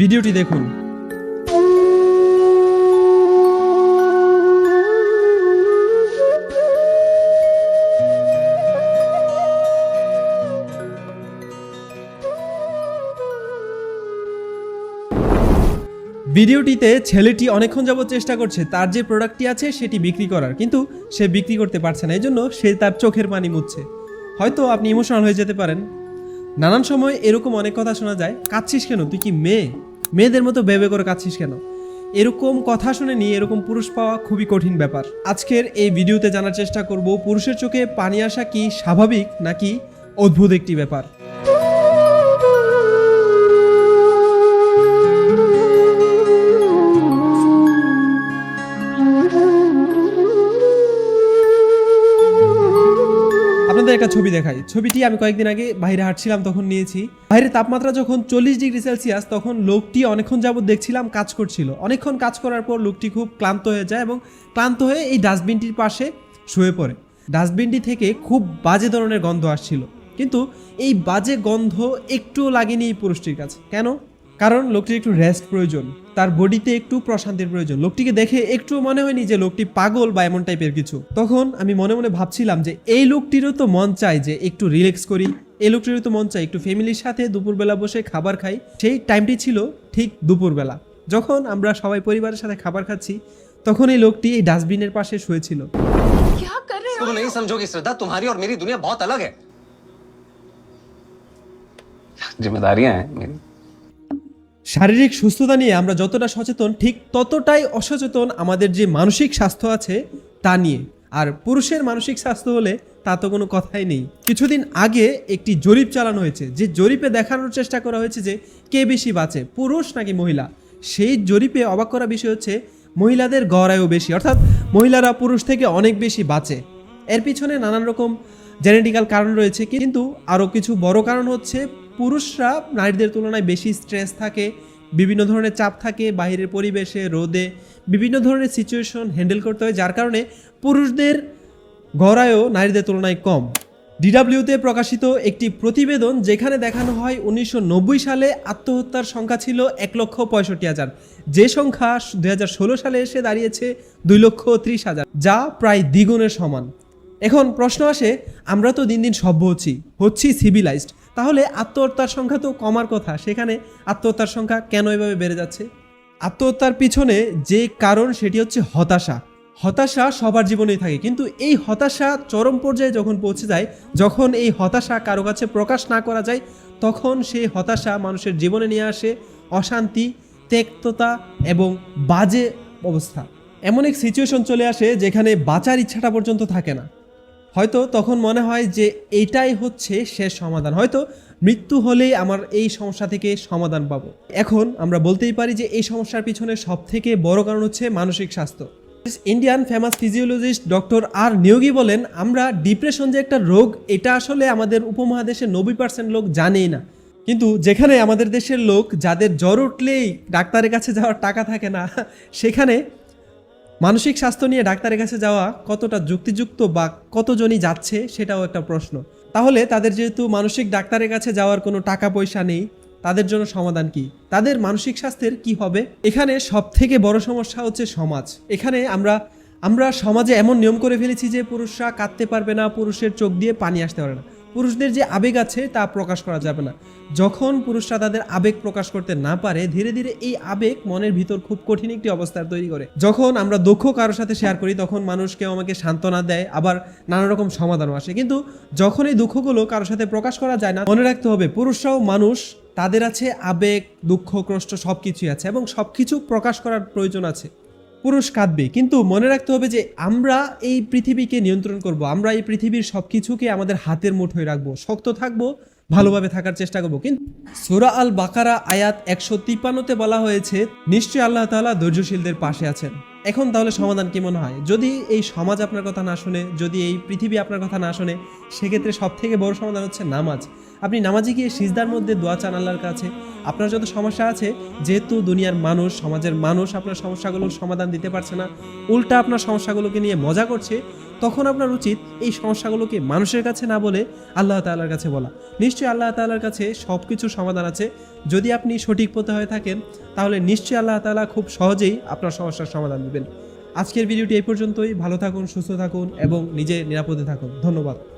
ভিডিওটি দেখুন। ভিডিওটিতে ছেলেটি অনেকক্ষণ যাবত চেষ্টা করছে, তার যে প্রোডাক্টটি আছে সেটি বিক্রি করার, কিন্তু সে বিক্রি করতে পারছে না এই জন্য সে তার চোখের পানি মুছছে। হয়তো আপনি ইমোশনাল হয়ে যেতে পারেন। নানান সময় এরকম অনেক কথা শোনা যায়, কাঁদছিস কেন? তুই কি মেয়ে? মেয়েদের মতো বেবে করে কাঁদছিস কেন? এরকম কথা শুনে নিয়ে এরকম পুরুষ পাওয়া খুবই কঠিন ব্যাপার। আজকের এই ভিডিওতে জানার চেষ্টা করব, পুরুষের চোখে পানি আসা কি স্বাভাবিক নাকি অদ্ভুত একটি ব্যাপার? আপনাদের একটা ছবি দেখাই। ছবিটি আমি কয়েকদিন আগে বাইরে হাঁটছিলাম, তখন নিয়েছি। বাইরে তাপমাত্রা যখন চল্লিশ ডিগ্রি সেলসিয়াস, তখন লোকটি অনেকক্ষণ যাবত দেখছিলাম কাজ করছিল। অনেকক্ষণ কাজ করার পর লোকটি খুব ক্লান্ত হয়ে যায় এবং ক্লান্ত হয়ে এই ডাস্টবিনটির পাশে শুয়ে পড়ে। ডাস্টবিনটি থেকে খুব বাজে ধরনের গন্ধ আসছিল। কিন্তু এই বাজে গন্ধ একটুও লাগেনি এই পুরুষটির কাছে। কেন? কারণ লোকটির একটু রেস্ট প্রয়োজন তার বডিতে একটু প্রশান্তির প্রয়োজন লোকটিকে দেখে একটু মনে হয়নি যে লোকটি পাগল বা এমন টাইপের কিছু তখন আমি মনে মনে ভাবছিলাম যে এই লোকটিরও তো মন চায় যে একটু রিল্যাক্স করি এই লোকটিরও তো মন চায় একটু ফ্যামিলির সাথে দুপুরবেলা বসে খাবার খাই সেই টাইমটি ছিল ঠিক দুপুরবেলা যখন আমরা সবাই পরিবারের সাথে খাবার খাচ্ছি তখন এই লোকটি এই ডাস্টবিনের পাশে শুয়েছিল क्या कर रहे हो तुम नहीं समझोगी श्रद्धा तुम्हारी और मेरी दुनिया बहुत अलग है जिम्मेदारियां हैं मेरी শারীরিক সুস্থতা নিয়ে আমরা যতটা সচেতন, ঠিক ততটাই অসচেতন আমাদের যে মানসিক স্বাস্থ্য আছে তা নিয়ে। আর পুরুষের মানসিক স্বাস্থ্য হলে তা তো কোনো কথাই নেই। কিছুদিন আগে একটি জরিপ চালানো হয়েছে। যে জরিপে দেখানোর চেষ্টা করা হয়েছে যে, কে বেশি বাঁচে, পুরুষ নাকি মহিলা? সেই জরিপে অবাক করা বিষয় হচ্ছে, মহিলাদের গড়ায়ও বেশি। অর্থাৎ মহিলারা পুরুষ থেকে অনেক বেশি বাঁচে। এর পিছনে নানান রকম জেনেটিক্যাল কারণ রয়েছে, কিন্তু আরও কিছু বড় কারণ হচ্ছে পুরুষরা নারীদের তুলনায় বেশি স্ট্রেস থাকে, বিভিন্ন ধরনের চাপ থাকে, বাইরের পরিবেশে, রোদে, বিভিন্ন ধরনের সিচুয়েশন হ্যান্ডেল করতে হয়, যার কারণে পুরুষদের গড়ায়ও নারীদের তুলনায় কম। ডিডাব্লিউতে প্রকাশিত একটি প্রতিবেদন যেখানে দেখানো হয় উনিশশো নব্বই সালে আত্মহত্যার সংখ্যা ছিল এক লক্ষ পঁয়ষট্টি হাজার। যে সংখ্যা দু হাজার ষোলো সালে এসে দাঁড়িয়েছে দুই লক্ষ ত্রিশ হাজার, যা প্রায় দ্বিগুণের সমান। এখন প্রশ্ন আসে, আমরা তো দিন দিন সভ্য হচ্ছি হচ্ছি সিভিলাইজড তাহলে আত্মহত্যার সংখ্যা তো কমার কথা, সেখানে আত্মহত্যার সংখ্যা কেন এভাবে বেড়ে যাচ্ছে? আত্মহত্যার পিছনে যে কারণ সেটি হচ্ছে হতাশা। হতাশা সবার জীবনেই থাকে, কিন্তু এই হতাশা চরম পর্যায়ে যখন পৌঁছে যায়, যখন এই হতাশা কারও কাছে প্রকাশ না করা যায়, তখন সেই হতাশা মানুষের জীবনে নিয়ে আসে অশান্তি, তেক্ততা এবং বাজে অবস্থা। এমন এক সিচুয়েশন চলে আসে যেখানে বাঁচার ইচ্ছাটা পর্যন্ত থাকে না। হয়তো তখন মনে হয় যে এটাই হচ্ছে শেষ সমাধান। হয়তো মৃত্যু হলেই আমার এই সমস্যা থেকে সমাধান পাবো। এখন আমরা বলতেই পারি যে এই সমস্যার পিছনে সব থেকে বড় কারণ হচ্ছে মানসিক স্বাস্থ্য। Indian famous physiologist doctor R Niyogi বলেন, আমরা ডিপ্রেশন যে একটা রোগ, এটা আসলে আমাদের উপমহাদেশের নব্বই পার্সেন্ট লোক জানেই না। কিন্তু যেখানে আমাদের দেশের লোক যাদের জ্বর উঠলেই ডাক্তারের কাছে যাওয়ার টাকা থাকে না, সেখানে মানসিক স্বাস্থ্য নিয়ে ডাক্তারের কাছে যাওয়া কতটা যুক্তিযুক্ত বা কতজনই যাচ্ছে সেটাও একটা প্রশ্ন। তাহলে তাদের যেহেতু মানসিক ডাক্তারের কাছে যাওয়ার কোনো টাকা পয়সা নেই, তাদের জন্য সমাধান কি? তাদের মানসিক স্বাস্থ্যের কি হবে? এখানে সব থেকে বড় সমস্যা হচ্ছে সমাজ। এখানে আমরা আমরা সমাজে এমন নিয়ম করে ফেলেছি যে পুরুষরা কাঁদতে পারবে না, পুরুষের চোখ দিয়ে পানি আসতে পারে না। পুরুষদের যে আবেগ আছে তা প্রকাশ করা যাবে না। যখন পুরুষরা তাদের আবেগ প্রকাশ করতে না পারে, ধীরে ধীরে এই আবেগ মনের ভিতর খুব কঠিন একটি অবস্থার তৈরি করে। যখন আমরা দুঃখ কারোর সাথে শেয়ার করি, তখন মানুষ কেউ আমাকে সান্ত্বনা দেয়, আবার নানা রকম সমাধানও আসে। কিন্তু যখন এই দুঃখগুলো কারোর সাথে প্রকাশ করা যায় না, মনে রাখতে হবে, পুরুষরাও মানুষ, তাদের আছে আবেগ, দুঃখ, কষ্ট সব কিছুই আছে এবং সব কিছু প্রকাশ করার প্রয়োজন আছে। পুরুষ কাঁদবে। কিন্তু মনে রাখতে হবে যে আমরা এই পৃথিবীকে নিয়ন্ত্রণ করব। আমরা এই পৃথিবীর সব কিছুকে আমাদের হাতের মুঠোয় রাখব। শক্ত থাকব, ভালোভাবে থাকার চেষ্টা করব। কিন্তু সোরা আল বাকারা আয়াত একশো তিপ্পান্নতে বলা হয়েছে, নিশ্চয়ই আল্লাহ তাআলা ধৈর্যশীলদের পাশে আছেন। এখন তাহলে সমাধান কি মনে হয়? যদি এই সমাজ আপনার কথা না শুনে, যদি এই পৃথিবী আপনার কথা না শুনে, সেক্ষেত্রে সব থেকে বড় সমাধান হচ্ছে নামাজ। আপনি নামাজে গিয়ে সিজদার মধ্যে দোয়া চান আল্লাহর কাছে। আপনার যত সমস্যা আছে, যেহেতু দুনিয়ার মানুষ, সমাজের মানুষ আপনার সমস্যাগুলোর সমাধান দিতে পারছে না, উল্টা আপনার সমস্যাগুলোকে নিয়ে মজা করছে, তখন আপনার উচিত এই সমস্যাগুলোকে মানুষের কাছে না বলে আল্লাহ তাআলার কাছে বলা। নিশ্চয়ই আল্লাহ তাআলার কাছে সব কিছুর সমাধান আছে। যদি আপনি সঠিক পথে হয়ে থাকেন, তাহলে নিশ্চয়ই আল্লাহ তাআলা খুব সহজেই আপনার সমস্যার সমাধান দেবেন। আজকের ভিডিওটি এই পর্যন্তই। ভালো থাকুন, সুস্থ থাকুন এবং নিজে নিরাপদে থাকুন। ধন্যবাদ।